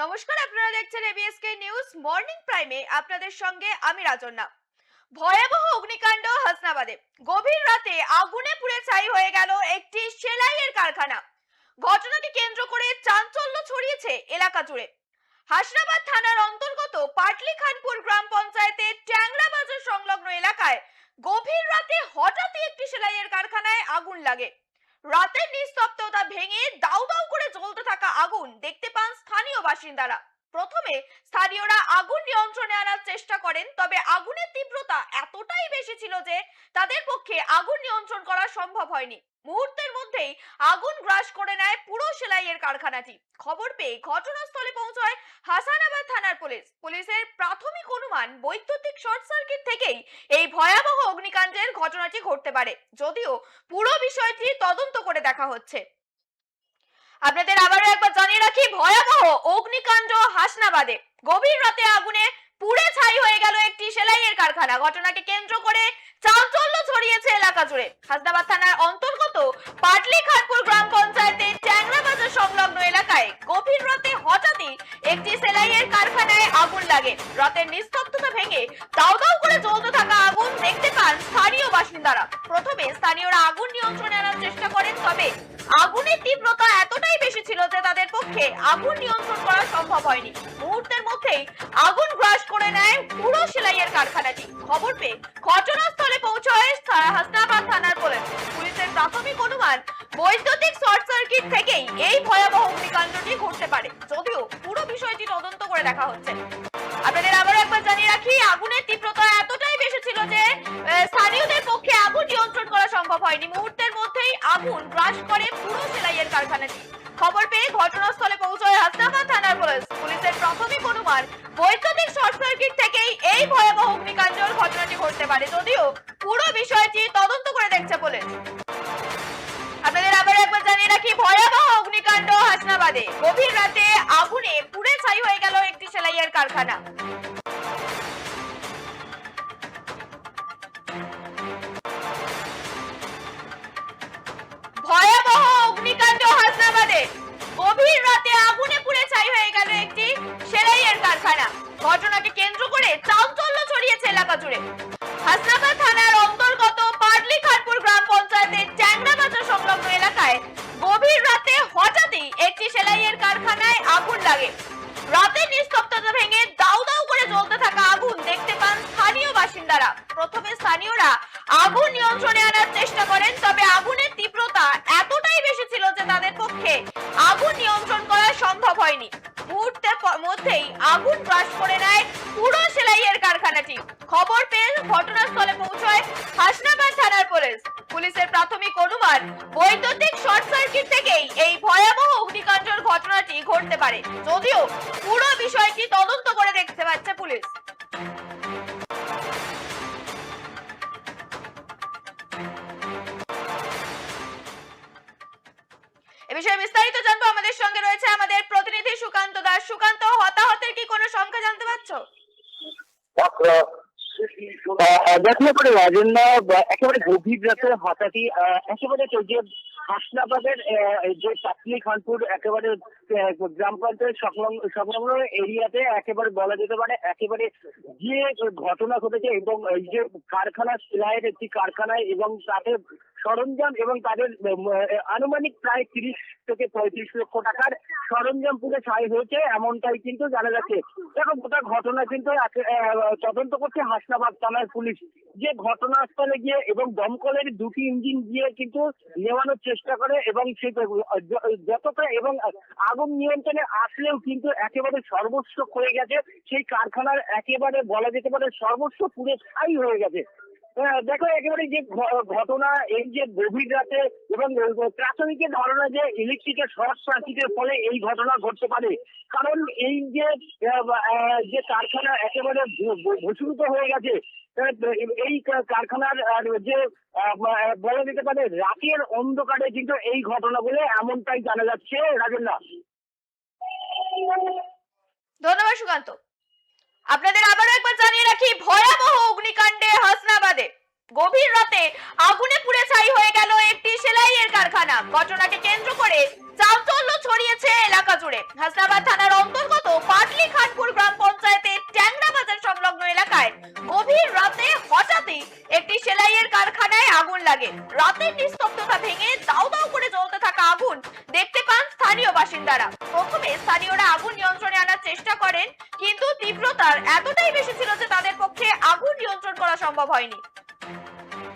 নমস্কার, আপনারা দেখছেন এবিএসকে নিউজ মর্নিং প্রাইমে আপনাদের সঙ্গে আমি রাজন্না ভয়াবহ অগ্নিকাণ্ড হাসনাবাদে। গভীর রাতে আগুনে পুড়ে ছাই হয়ে গেল একটি সেলাইয়ের কারখানা। ঘটনাটি কেন্দ্র করে চাঞ্চল্য ছড়িয়েছে এলাকা জুড়ে। হাসনাবাদ থানার অন্তর্গত পাটলি খানপুর গ্রাম পঞ্চায়েতের ট্যাংরা বাজার সংলগ্ন এলাকায় গভীর রাতে হঠাৎই একটি সেলাইয়ের কারখানায় আগুন লাগে। রাতের নিস্তব্ধতা ভেঙে দাউ দাউ করে জ্বলতে থাকা আগুন দেখতে পান স্থানীয় বাসিন্দারা। প্রথমে স্থানীয়রা আগুন নিয়ন্ত্রণে আনার চেষ্টা করেন, তবে আগুনের তীব্রতা এতটাই বেশি ছিল যে তাদের পক্ষে আগুন নিয়ন্ত্রণ করা সম্ভব হয়নি। মুহূর্তের মধ্যেই আগুন গ্রাস করে নেয় পুরো সেলাইয়ের কারখানাটি। খবর পেয়ে ঘটনাস্থলে পৌঁছায় হাসানাবাদ থানার পুলিশ। পুলিশের প্রাথমিক অনুমান বৈদ্যুতিক শর্ট সার্কিট থেকেই এই ভয়াবহ অগ্নিকাণ্ডের ঘটনাটি ঘটতে পারে, যদিও পুরো বিষয়টি তদন্ত করে দেখা হচ্ছে। আপনাদের আবারও একবার জানিয়ে রাখি, ভয়াবহ অগ্নিকাণ্ড হাসনাবাদে। গভীর রাতে আগুনে পুড়ে ছাই হয়ে গেল একটি সেলাইয়ের কারখানা। ঘটনাকে কেন্দ্র করে চাঞ্চল্য ছড়িয়েছে এলাকা জুড়ে। হাসনাবাদ থানার অন্তর্গত পাটলি খানপুর গ্রাম পঞ্চায়েতের বাজার সংলগ্ন এলাকায় গভীর রাতে হঠাৎই একটি সেলাইয়ের কারখানায় আগুন লাগে। রাতের নিস্তব্ধতা ভেঙে দাউ করে জ্বলতে থাকা আগুন দেখতে পান স্থানীয় বাসিন্দারা। প্রথমে স্থানীয়রা আগুন নিয়ন্ত্রণে আনার চেষ্টা করেন, তবে আগুনের তীব্রতা এতটাই বেশি ছিল যে তাদের পক্ষে আগুন নিয়ন্ত্রণ করা সম্ভব হয়নি। মুহূর্তের মধ্যেই আগুন গ্রাস করে নেয় পুরো সেলাইয়ের কারখানাটি। খবর পেয়ে ঘটনাস্থলে পৌঁছায় হাসনাবাদ থানার পুলিশ। পুলিশের প্রাথমিক অনুমান বৈদ্যুতিক শর্ট সার্কিট থেকেই এই ভয়াবহ অগ্নিকাণ্ডটি ঘটতে পারে। যদিও পুরো বিষয়টি তদন্ত করে দেখা হচ্ছে। আপনাদের আবারও একবার জানিয়ে রাখি, আগুনের তীব্রতা এতটাই বেশি ছিল যে স্থানীয়দের পক্ষে আগুন নিয়ন্ত্রণ করা সম্ভব হয়নি। মুহূর্তের মধ্যেই আগুন গ্রাস করে পুরো সেলাইয়ের কারখানাটি। খবর পেয়ে ঘটনাস্থলে পৌঁছয় হাসনাবাদ থানার পুলিশ। পুলিশের প্রাথমিক অনুমান, বৈদ্যুতিক শর্ট সার্কিট থেকেই এই ভয়াবহ অগ্নিকাণ্ডের ঘটনাটি ঘটতে পারে। যদিও পুরো বিষয়টি তদন্ত করে হাসনাবাদে গভীর রাতে আগুনে পুড়ে ছাই হয়ে গেল একটি সেলাইয়ের কারখানা। প্রথমে স্থানীয়রা আগুন নিয়ন্ত্রণে আনার চেষ্টা করেন, তবে আগুনের তীব্রতা এতটাই বেশি ছিল যে তাদের পক্ষে আগুন নিয়ন্ত্রণ করা সম্ভব হয়নি। মুহূর্তের মধ্যেই আগুন করে নেয় পুরো সেলাইয়ের কারখানাটি। খবর পেয়ে ঘটনাস্থলে পৌঁছয় হাসনাবাদ থানার পুলিশ। পুলিশের প্রাথমিক অনুমান, বৈদ্যুতিক শর্ট সার্কিট থেকেই এই ভয়াবহ অগ্নিকাণ্ডের ঘটনাটি ঘটতে পারে। যদিও পুরো বিষয়টি বিষয়ে বিস্তারিত জানব। আমাদের সঙ্গে রয়েছে আমাদের প্রতিনিধি সুকান্ত দাস। সুকান্ত, হতাহতের কি কোনো সংখ্যা জানতে পারছ? একেবারে যে একেবারে গ্রাম পঞ্চায়েত এরিয়াতে একেবারে বলা যেতে পারে, একেবারে যে ঘটনা ঘটেছে এবং এই যে কারখানা সেলাইয়ের একটি কারখানায় এবং তাদের সরঞ্জাম এবং তাদের আনুমানিক প্রায় তিরিশ থেকে পঁয়ত্রিশ লক্ষ টাকার সরঞ্জাম পুরো ছাই হয়েছে, এমনটাই কিন্তু জানা যাচ্ছে। দেখো গোটা ঘটনা কিন্তু তদন্ত করছে হাসনাবাদ থানার পুলিশ। যে ঘটনাস্থলে গিয়ে এবং দমকলের দুটি ইঞ্জিন গিয়ে কিন্তু নেওয়ানোর চেষ্টা করে এবং সে যতটা এবং আগুন নিয়ন্ত্রণে আসলেও কিন্তু একেবারে সর্বস্ব হয়ে গেছে। সেই কারখানার একেবারে বলা যেতে পারে সর্বস্ব পুড়ে ছাই হয়ে গেছে। দেখো, একেবারে যে ঘটনা, এই যে গভীর রাতে এবং প্রাথমিকের ধারণা যে ইলেকট্রিকের শর্ট সার্কিটের ফলে এই ঘটনা ঘটতে পারে, কারণ এই যে যে কারখানা একেবারে ভ- ভ- হয়ে গেছে এই কারখানার যে বলা যেতে পারে রাতের অন্ধকারে কিন্তু এই ঘটনা বলে এমনটাই জানা যাচ্ছে রাজন্না ধন্যবাদ সুকান্ত। আপনাদের আবারও একবার জানিয়ে রাখি গভীর রাতে আগুনে পুড়ে ছাই হয়ে গেল একটি সেলাইয়ের কারখানা। ঘটনাকে কেন্দ্র করে চাঞ্চল্য ছড়িয়েছে এলাকা জুড়ে। হাসনাবাদ থানার অন্তর্গত পাটলি খানপুর গ্রাম পঞ্চায়েতের ট্যাংরা বাজার সংলগ্ন এলাকায় গভীর রাতে হঠাৎই একটি সেলাইয়ের কারখানায় আগুন লাগে। রাতের নিস্তব্ধতা ভেঙে দাও দাও করে জ্বলতে থাকা আগুন দেখতে পান স্থানীয় বাসিন্দারা। প্রথমে স্থানীয়রা আগুন নিয়ন্ত্রণে আনার চেষ্টা করেন, কিন্তু তীব্রতার এতটাই বেশি ছিল যে তাদের পক্ষে আগুন নিয়ন্ত্রণ করা সম্ভব হয়নি। Thank you.